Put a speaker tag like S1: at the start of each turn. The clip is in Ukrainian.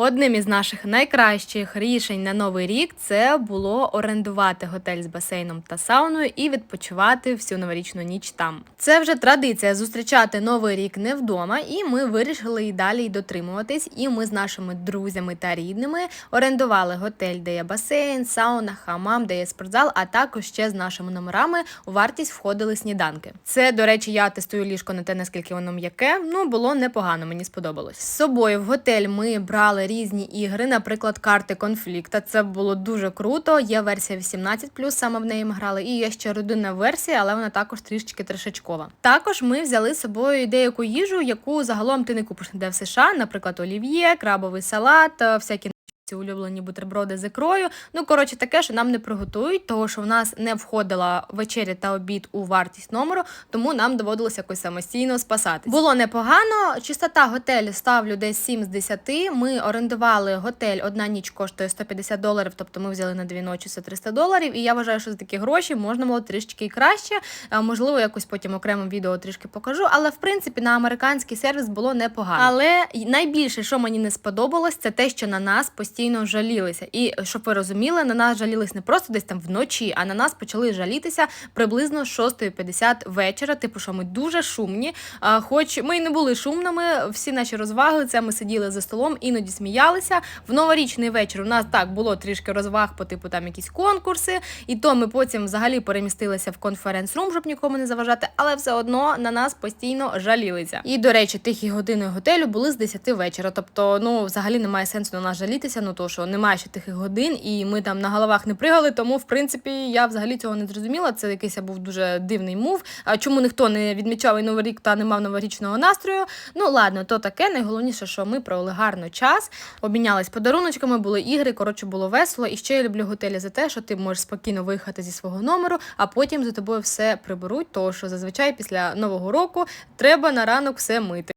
S1: Одним із наших найкращих рішень на новий рік це було орендувати готель з басейном та сауною і відпочивати всю новорічну ніч там. Це вже традиція зустрічати новий рік не вдома, і ми вирішили і далі й дотримуватись. І ми з нашими друзями та рідними орендували готель, де є басейн, сауна, хамам, де є спортзал, а також ще з нашими номерами у вартість входили сніданки. Це, до речі, я тестую ліжко на те, наскільки воно м'яке. Ну було непогано, мені сподобалось. З собою в готель ми брали різні ігри, наприклад, карти конфлікта. Це було дуже круто. Є версія 18+, саме в неї ми грали, і є ще родинна версія, але вона також трішечки трешечкова. Також ми взяли з собою деяку їжу, яку загалом ти не купиш ніде в США, наприклад, олів'є, крабовий салат, е, всякі ці улюблені бутерброди з ікрою. Ну, коротше, таке, що нам не приготують, того що в нас не входила вечеря та обід у вартість номеру, тому нам доводилося якось самостійно спасатись. Було непогано. Чистота готелю ставлю десь 7 з 10. Ми орендували готель, одна ніч коштує 150 доларів, тобто ми взяли на дві ночі це 300 доларів. І я вважаю, що за такі гроші можна було трішки і краще. Можливо, якось потім окремим відео трішки покажу. Але в принципі на американський сервіс було непогано. Але найбільше, що мені не сподобалось, це те, що на нас постійно жалілися. І щоб ви розуміли, на нас жалілись не просто десь там вночі, а на нас почали жалітися приблизно з 6.50 вечора. Типу, що ми дуже шумні. Хоч ми й не були шумними, всі наші розваги, це ми сиділи за столом, іноді сміялися. В новорічний вечір у нас так було трішки розваг по типу там якісь конкурси, і то ми потім взагалі перемістилися в конференц-рум, щоб нікому не заважати, але все одно на нас постійно жалілися. І до речі, тихі години готелю були з 10 вечора. Тобто, ну взагалі немає сенсу на нас жалітися, ну то що немає ще тихих годин, і ми там на головах не пригали. Тому, в принципі, я взагалі цього не зрозуміла. Це якийсь був дуже дивний мув. А чому ніхто не відмічав і новий рік та не мав новорічного настрою? Ну ладно, то таке. Найголовніше, що ми провели гарно час, обмінялись подаруночками, були ігри. Коротше, було весело. І ще я люблю готелі за те, що ти можеш спокійно виїхати зі свого номеру, а потім за тобою все приберуть. Тому що зазвичай після нового року треба на ранок все мити.